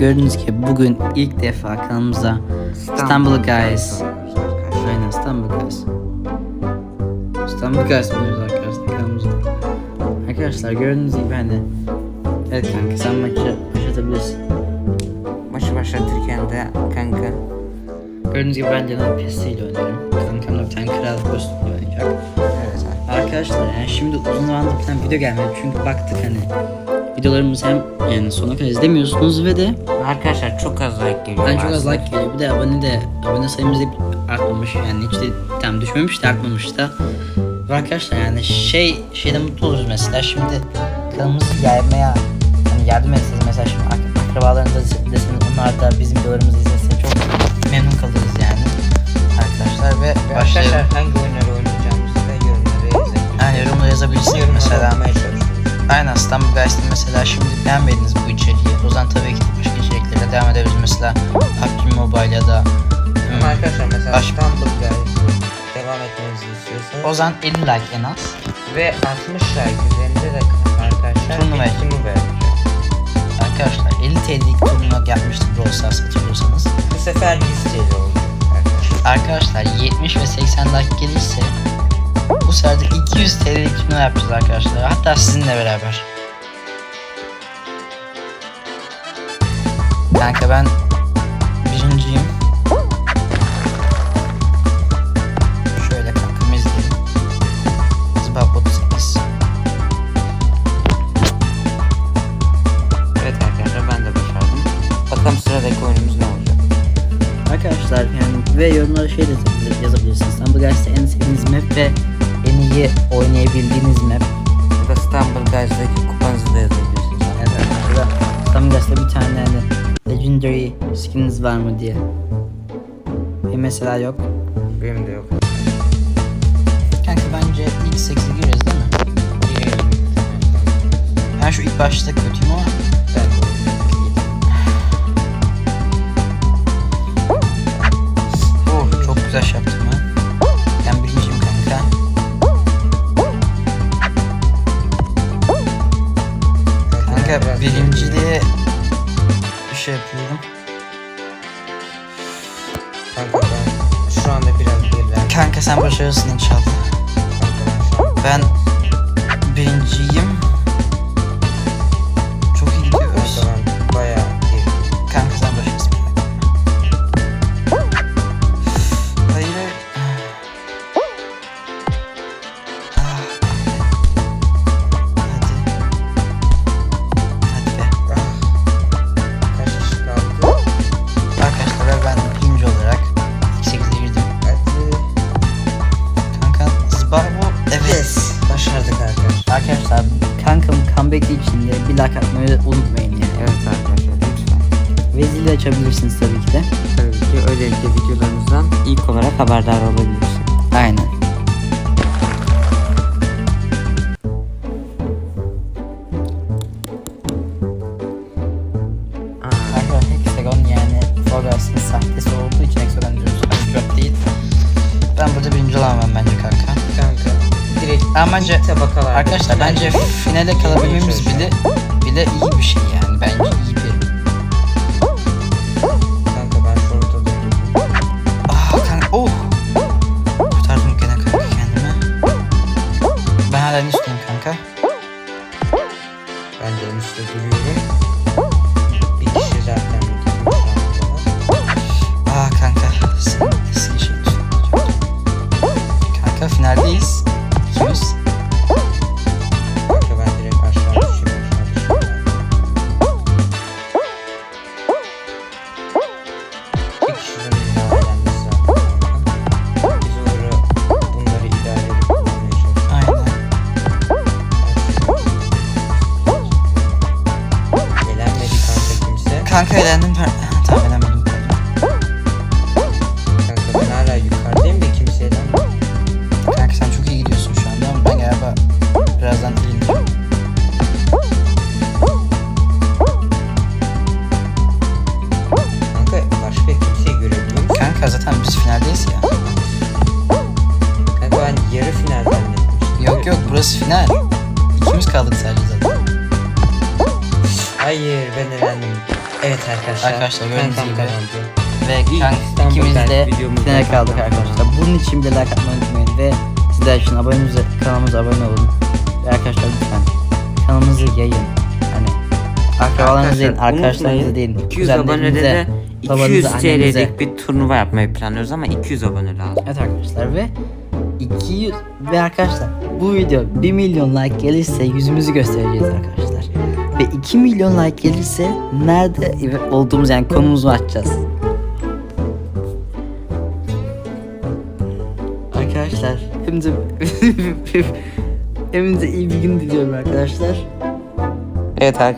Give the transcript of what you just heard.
Gördüğünüz gibi bugün ilk defa kanalımıza İstanbul Guys. Aynen İstanbul Guys. İstanbul Guys oynuyoruz arkadaşlar kanalımızda. Arkadaşlar gördüğünüz gibi hani Evet kanka sen maçı başlatabilirsin. Maçı başlatırken de kanka Gördüğünüz gibi ben Canan PC ile oynuyorum. Kankam da bir tane kral kostümle oynayacak. evet. Arkadaşlar yani şimdi uzun zamandır bir tane video gelmedi çünkü baktık hani videolarımızı hem yani sonuna kadar izlemiyorsunuz ve de Arkadaşlar çok az like geliyor. ben çok az like geliyor bir de abone de abone sayımız hep artmamış yani hiç de tam düşmemiş de artmamış da ve arkadaşlar yani şey şeyden mutlu oluruz mesela şimdi kanalımızı yaymaya hani yardım etseniz mesela şimdi ak- akrabalarınıza deseniz onlar da bizim videolarımızı izlese çok memnun kalırız yani arkadaşlar ve Ve başlayalım. Arkadaşlar hangi oyunları oynayacağımızı da yorumlara yazabilirsiniz. Yani yorumlara yazabilirsiniz mesela. Aynen İstanbul Guys'ta mesela şimdi beğenmediniz bu içeriği. O zaman tabii ki başka içeriklere devam edebiliriz. Mesela PUBG Mobile ya da Ama arkadaşlar mesela Baş- İstanbul Guys'ı devam etmemizi istiyorsanız o zaman 50 like en az. ve 60 like üzerinde de arkadaşlar Turnuva. Arkadaşlar 50 TL'lik turnuva yapmıştık Brawl Stars hatırlıyorsanız. Bu sefer 100 TL arkadaşlar. Arkadaşlar 70 ve 80 like gelirse bu sefer de 200 TL'lik turnuva yapacağız arkadaşlar. Hatta sizinle beraber. Kanka ben birinciyim. Şöyle kankam izleyelim. Zıbap 38. Evet arkadaşlar ben de başardım. Bakalım sıradaki oyunumuz ne olacak? Arkadaşlar yani ve yorumlara şey de yazabilir- yazabilirsiniz. Guys'ta en sevdiğiniz map ve iyi oynayabildiğiniz map. Ya da İstanbul Guys'daki kupanızı da yazabilirsiniz. Evet arkadaşlar İstanbul Guys'ta bir tane hani Legendary skins var mı diye. Benim mesela yok. Benim de yok. Kanka bence ilk 8'e gireriz değil mi? Ben şu ilk başta kötüyüm ama oh, çok güzel şey yaptım şey yapıyorum. Şu anda biraz geriden. Kanka sen başarırsın inşallah. Ben birinciyim. Like atmayı unutmayın yani. Evet arkadaşlar lütfen. Ve zili açabilirsiniz tabii ki de. Tabii ki öylelikle videolarımızdan ilk olarak haberdar olabilirsin. Aynen. Fogas'ın sahtesi olduğu için diyoruz. Minecraft değil. Ben burada birinci olamam bence kanka. Ama bence ilk tabakalarda arkadaşlar bence finale kalabilmemiz bile bile iyi bir şey yani bence iyi bir. Kanka ben şu ortada Ah kanka oh. Kurtardım gene kanka kendimi. Ben hala en üstteyim kanka. Ben de en üstte duruyorum. Bir kişi zaten. Aa kanka sen eski şey Kanka finaldeyiz. Ben- Ha, Tamam eğlenmedim. Kanka ben hala yukarıdayım da kimse eğlenmedi. Kanka sen çok iyi gidiyorsun şu anda ama ben galiba birazdan eğleneceğim. Zaten biz finaldeyiz ya. Kanka ben yarı final zannetmiştim. Yok yok burası final. İkimiz kaldık sadece zaten. Hayır ben elendim. Evet arkadaşlar. Arkadaşlar gördüğünüz gibi. kazandı. Ve kanka ikimiz de finale kaldık arkadaşlar. Bunun için bir like atmayı unutmayın ve sizler için abonemize, kanalımıza abone olun. Ve arkadaşlar lütfen kanalımızı yayın. Hani akrabalarınızı deyin, arkadaşlarınızı unutmayın, deyin. 200 abonede de 200 babanıza, annenize. TL'lik bir turnuva yapmayı planlıyoruz ama 200 abone lazım. Evet arkadaşlar ve 200 ve arkadaşlar bu video 1 milyon like gelirse yüzümüzü göstereceğiz arkadaşlar. Ve 2 milyon like gelirse nerede olduğumuz yani konumuzu açacağız. Arkadaşlar hepinize hepinize iyi bir gün diliyorum arkadaşlar. Evet arkadaşlar.